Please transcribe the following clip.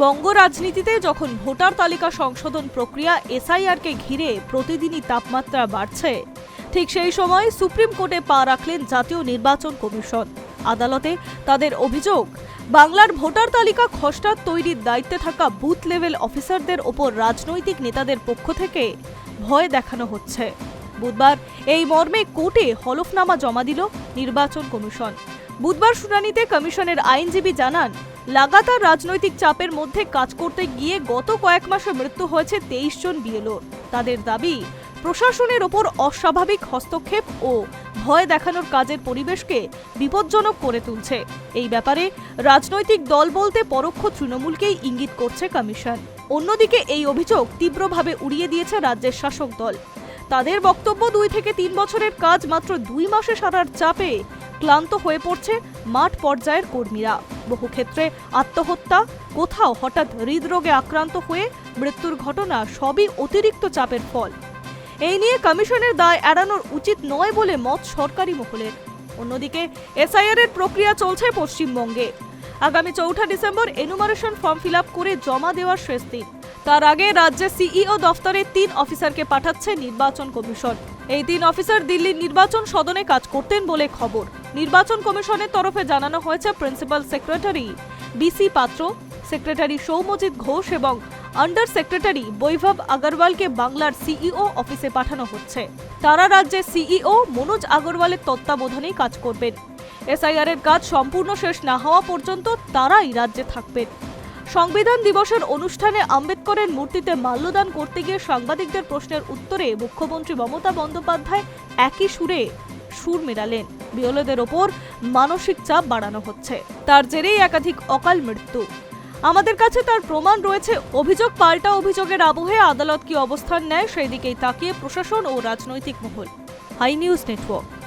বঙ্গ রাজনীতিতে যখন ভোটার তালিকা সংশোধন প্রক্রিয়া এসআইআরকে ঘিরে প্রতিদিনই তাপমাত্রা বাড়ছে, ঠিক সেই সময় সুপ্রিম কোর্টে পা রাখলেন জাতীয় নির্বাচন কমিশন। আদালতে তাদের অভিযোগ, বাংলার ভোটার তালিকা খসড়া তৈরির দায়িত্বে থাকা বুথ লেভেল অফিসারদের ওপর রাজনৈতিক নেতাদের পক্ষ থেকে ভয় দেখানো হচ্ছে। বুধবার এই মর্মে কোর্টে হলফনামা জমা দিল নির্বাচন কমিশন। বুধবার শুনানিতে কমিশনের আইনজীবী জানান লাগাতার রাজনৈতিক চাপের মধ্যে কাজ করতে গিয়ে গত কয়েক মাসে মৃত্যু হয়েছে তেইশ জন বিএলওর। তাদের দাবি, প্রশাসনের ওপর অস্বাভাবিক হস্তক্ষেপ ও ভয় দেখানোর কাজের পরিবেশকে বিপজ্জনক করে তুলছে। এই ব্যাপারে রাজনৈতিক দল বলতে পরোক্ষ তৃণমূলকেই ইঙ্গিত করছে কমিশন। অন্যদিকে এই অভিযোগ তীব্রভাবে উড়িয়ে দিয়েছে রাজ্যের শাসক দল। তাদের বক্তব্য দুই থেকে তিন বছরের কাজ মাত্র দুই মাসে সারার চাপে ক্লান্ত হয়ে পড়ছে মাঠ পর্যায়ের কর্মীরা। বহু ক্ষেত্রে আত্মহত্যা, কোথাও হঠাৎ হৃদরোগে আক্রান্ত হয়ে মৃত্যুর ঘটনা সবই অতিরিক্ত চাপের ফল। এই নিয়ে কমিশনের দায় এড়ানোর উচিত নয় বলে মত সরকারি মহলের অন্যদিকে, এসআইআর এর প্রক্রিয়া চলছে পশ্চিমবঙ্গে। আগামী চৌঠা ডিসেম্বর এনুমারেশন ফর্ম ফিল করে জমা দেওয়ার শেষ দিন। তার আগে রাজ্যে সিইও দফতরে তিন অফিসারকে পাঠাচ্ছে নির্বাচন কমিশন। এই তিন অফিসার দিল্লির নির্বাচন সদনে কাজ করতেন বলে খবর। নির্বাচন কমিশনের তরফে জানানো হয়েছে principal secretary BC Patra, secretary Soumajit Ghosh এবং আন্ডার সেক্রেটারি বৈভব আগরওয়ালকে বাংলার সিইও অফিসে পাঠানো হচ্ছে। তারা রাজ্যের সিইও মনোজ আগরওয়ালের তত্ত্বাবধানেই কাজ করবেন। এসআইআর এর কাজ সম্পূর্ণ শেষ না হওয়া পর্যন্ত তারাই রাজ্যে থাকবেন। সংবিধান দিবসের অনুষ্ঠানে আম্বেদকরের মূর্তিতে মাল্যদান করতে গিয়ে সাংবাদিকদের প্রশ্নের উত্তরে মুখ্যমন্ত্রী মমতা বন্দ্যোপাধ্যায় একই সুরে সুর মেলালেন। বিয়লদের ওপর মানসিক চাপ বাড়ানো হচ্ছে। তার জেরেই একাধিক অকাল মৃত্যু। আমাদের কাছে তার প্রমাণ রয়েছে। অভিযোগ পাল্টা অভিযোগের আবহে আদালত কি অবস্থান নেয়, সেই দিকেই তাকিয়ে প্রশাসন ও রাজনৈতিক মহল। Hi news network.